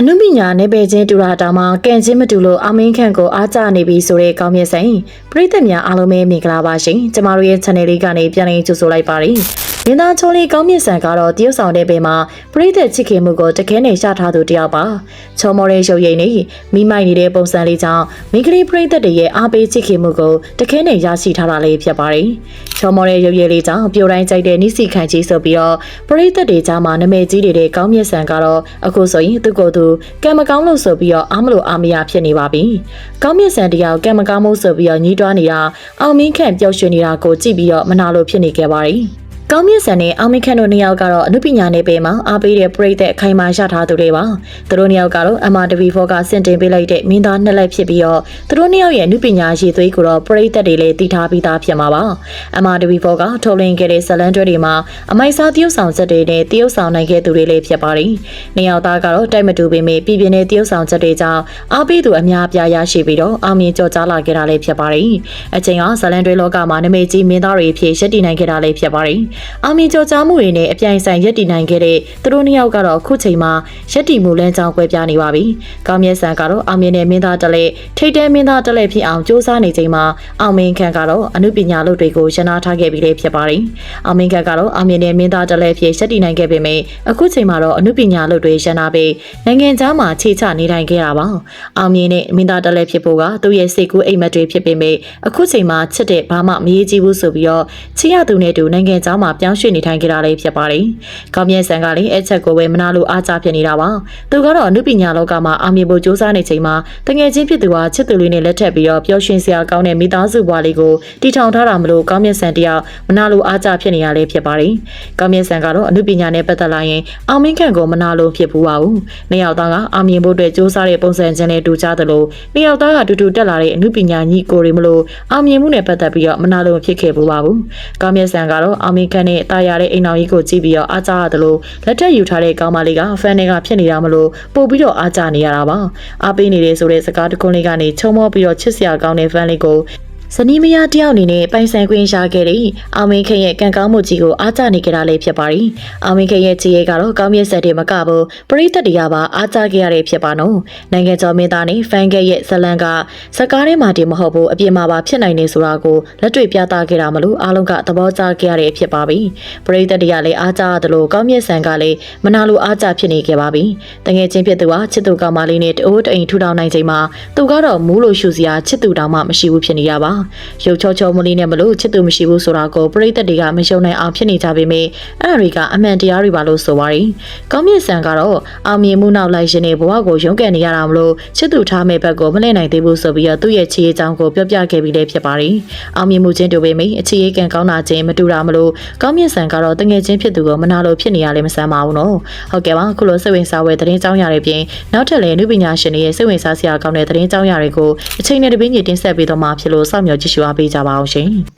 အနုပညာနယ်ပယ်ချင်းတူတာတောင်မှကန်ချင်းမတူလို့အမင်းခန့်ကိုအားကျနေပြီဆိုတဲ့ကောင်းမြတ်ဆိုင်ပရိသတ်များအားလုံးပဲမင်္ဂလာပါရှင်ကျမတို့ရဲ့ channel လေးကနေပြန်လည်ကြိုဆိုလိုက်ပါတယ် မင်းသားချိုးလေးကောင်းမြတ်ဆန်ကတော့တရုတ်ဆောင်တဲ့ပေမှာပရိသတ်ချစ်ခင်မှုကိုတခဲနဲ့ရှာထားသူတယောက်ပါချောမောတဲ့ရုပ်ရည်နဲ့မိမိုက်နေတဲ့ပုံစံလေးကြောင့်မိန်းကလေးပရိသတ်တွေရဲ့အားပေးချစ်ခင်မှုကိုတခဲနဲ့ရရှိထားတာလေးဖြစ်ပါတယ်ချောမောတဲ့ရုပ်ရည်လေးကြောင့်ပြိုတိုင်းကြိုက်တဲ့နိစီခံကြီးဆိုပြီးတော့ပရိသတ်တွေကြားမှာနာမည်ကြီးနေတဲ့ကောင်းမြတ်ဆန်ကတော့အခုဆိုရင်သူ့ကိုယ်သူကံမကောင်းလို့ဆိုပြီးတော့အားမလို့အားမရဖြစ်နေပါပြီ။ကောင်းမြတ်ဆန်တယောက်ကံမကောင်းမှုဆိုပြီးတော့ညှိတွားနေတာအောင်မင်းခန့်ပျောက်ရွှင်နေတာကိုကြည့်ပြီးတော့မနာလို့ဖြစ်နေခဲ့ပါတယ်။ ကောင်းမြတ်ဆန်နဲ့အောင်မင်းခန့်တို့နှစ်ယောက်ကတော့အနုပညာနယ်ပယ်မှာအားပေးတဲ့ပရိသတ်အခိုင်အမာရထားသူတွေပါ။သူတို့နှစ်ယောက်ကတော့ MRTV4 ကစင်တင်ပေးလိုက်တဲ့မင်းသားနှစ်လက်ဖြစ်ပြီးတော့သူတို့နှစ်ယောက်ရဲ့အနုပညာရည်သွေးကိုတော့ပရိသတ်တွေလည်းတည်ထားပြီးသားဖြစ်မှာပါ။ MRTV4 ကထုတ်လွှင့်ခဲ့တဲ့ဇတ်လန်တွဲတွေမှာအမိုက်စားတရုပ်ဆောင်ချက်တွေနဲ့တရုပ်ဆောင်နိုင်ခဲ့သူတွေလည်းဖြစ်ပါတယ်။နှစ်ယောက်သားကတော့တိုက်မတူပေမဲ့ပြည်ပြင်းတဲ့တရုပ်ဆောင်ချက်တွေကြောင့်အားပေးသူအများအပြားရရှိပြီးတော့အောင်မြင်ကြော်ကြားလာခဲ့တာလည်းဖြစ်ပါတယ်။အချိန်ကဇတ်လန်တွဲလောကမှာနမိတ်ကြီးမင်းသားတွေအဖြစ်ရပ်တည်နိုင်ခဲ့တာလည်းဖြစ်ပါတယ်။အောင်မြင်ကြော်ကြားမှုတွေနဲ့အပြိုင်ဆိုင်ရပ်တည်နိုင်ခဲ့တဲ့သူတို့နှစ်ယောက်ကတော့အခုချိန်မှာရပ်တည်မှုလမ်းကြောင်းကွဲပြားနေပါပြီ။ကောင်းမြတ်ဆန်ကတော့အောင်မြင်တဲ့မင်းသားတလဲထိတ်တဲမင်းသားတလဲဖြစ်အောင်စူးစမ်းနေချိန်မှာအောင်မင်းခန့်ကတော့အမှုပညာလုပ်တွေကိုရနာထားခဲ့ပြီးလည်းဖြစ်ပါတယ်။အောင်မင်းခန့်ကတော့အောင်မြင်တဲ့မင်းသားတလဲဖြစ်ရပ်တည်နိုင်ခဲ့ပေမဲ့အခုချိန်မှာတော့အမှုပညာလုပ်တွေရနာပြီးနိုင်ငံခြားမှာခြေချနေထိုင်ခဲ့တာပါ။အောင်မြင်တဲ့မင်းသားတလဲဖြစ်ဖို့ကသူ့ရဲ့စိတ်ကူးအိမ်မက်တွေဖြစ်ပေမဲ့အခုချိန်မှာချစ်တဲ့ဘာမှမရေးကြည့်ဘူးဆိုပြီးတော့ချစ်ရသူနဲ့တူနိုင်ငံခြားမှာပြောင်းရွှေ့နေထိုင်ခဲ့တာလည်းဖြစ်ပါတယ်။ကောင်းမြတ်ဆန်ကလည်းအဲ့ချက်ကိုပဲမနာလို့အားကြဖြစ်နေတာပါ။သူကတော့အမှုပညာလောကမှာအောင်မြင်ဖို့ကြိုးစားနေချိန်မှာတငယ်ချင်းဖြစ်သူဟာချစ်သူလေးနဲ့လက်ထပ်ပြီးတော့ပျော်ရွှင်စရာကောင်းတဲ့မိသားစုဘဝလေးကိုတည်ထောင်ထားတာမလို့ကောင်းမြတ်ဆန်တယောက်မနာလို့အားကြဖြစ်နေရလည်းဖြစ်ပါတယ်။ကောင်းမြတ်ဆန်ကတော့အမှုပညာနဲ့ပတ်သက်လာရင်အောင်မင်းခန့်ကိုမနာလို့ဖြစ်ဘူးပါဘူး။နှစ်ယောက်သားကအောင်မြင်ဖို့အတွက်ကြိုးစားတဲ့ပုံစံချင်းနဲ့တူကြသလိုနှစ်ယောက်သားကတူတူတက်လာတဲ့အမှုပညာညီကိုတွေမလို့အောင်မြင်မှုနဲ့ပတ်သက်ပြီးတော့မနာလို့ဖြစ်ခဲ့ဘူးပါဘူး။ကောင်းမြတ်ဆန်ကတော့အောင်မင်းခန့်နဲ့တာယာတဲ့အိမ်တော်ကြီးကိုကြည့်ပြီးတော့အားကြရတယ်လို့လက်ထက်ယူထားတဲ့ကောင်းမလေးကဖန်တွေကဖြစ်နေတာမလို့ပို့ပြီးတော့အားကြနေရတာပါအားပေးနေတယ်ဆိုတဲ့စကားတခွန်းလေးကနေချုံမောပြီးတော့ချစ်စရာကောင်းတဲ့ဖန်လေးကို ဇနီးမယားတယောက်အနေနဲ့ပိုင်ဆိုင်ခွင့်ရခဲ့တဲ့အောင်မင်းခရဲ့ကံကောင်းမှုကြီးကိုအားကျနေကြတာလည်းဖြစ်ပါတယ်။အောင်မင်းခရဲ့ခြေရဲကတော့ကောင်းမြတ်ဆက်တဲ့မကဘူးပရိသတ်တွေကပါအားကျခဲ့ရတဲ့ဖြစ်ပါနော်။နိုင်ငံကျော်မင်းသားနဲ့ဖန်ကရဲ့ဇလန်ကစကားထဲမှာတည်းမဟုတ်ဘူးအပြင်မှာပါဖြစ်နိုင်နေဆိုတာကိုလက်တွေ့ပြသခဲ့တာမလို့အားလုံးကသဘောကျခဲ့ရတဲ့ဖြစ်ပါပြီ။ပရိသတ်တွေကလည်းအားကျရတယ်လို့ကောင်းမြတ်ဆန်ကလည်းမနာလိုအားကျဖြစ်နေခဲ့ပါပြီ။တငယ်ချင်းဖြစ်သူကချစ်သူကောင်မလေးနဲ့တအိုးတိမ်ထူထောင်နိုင်ချိန်မှာသူကတော့မူးလို့ရှူစရာချစ်သူတောင်မှမရှိဘူးဖြစ်နေရပါ။ရုပ်ချောချောမလေးနဲ့မလို့ချစ်သူမရှိဘူးဆိုတာကိုပရိသတ်တွေကမယုံနိုင်အောင်ဖြစ်နေကြပေမဲ့အဲ့ဒါတွေကအမှန်တရားတွေပါလို့ဆိုပါတယ်။ကောင်းမြတ်ဆန်ကတော့အောင်မြင်မှုနောက်လိုက်ရှင်နေဘဝကိုရုန်းကန်နေရတာမလို့ချစ်သူထားမဲ့ဘက်ကိုမလဲနိုင်သေးဘူးဆိုပြီးတော့သူ့ရဲ့ချီးရေးအကြောင်းကိုပြောပြခဲ့ပြီးလည်းဖြစ်ပါတယ်။အောင်မြင်မှုချင်းတူပေမဲ့အချီးရေးကန်ကောင်းတာချင်းမတူတာမလို့ကောင်းမြတ်ဆန်ကတော့တငယ်ချင်းဖြစ်သူကိုမနာလို့ဖြစ်နေရလဲမဆမ်းပါဘူးနော်။ဟုတ်ကဲ့ပါခုလိုစိတ်ဝင်စားဝဲသတင်းကြောင်းရတဲ့ပြင်နောက်ထပ်လည်းအနုပညာရှင်တွေရဲ့စိတ်ဝင်စားစရာကောင်းတဲ့သတင်းကြောင်းရတွေကိုအချိန်နဲ့တပင်းကြီးတင်ဆက်ပေးတော့မှာဖြစ်လို့စောင့်မျှော်ကြည့်ရှုအားပေးကြပါအောင်ရှင်။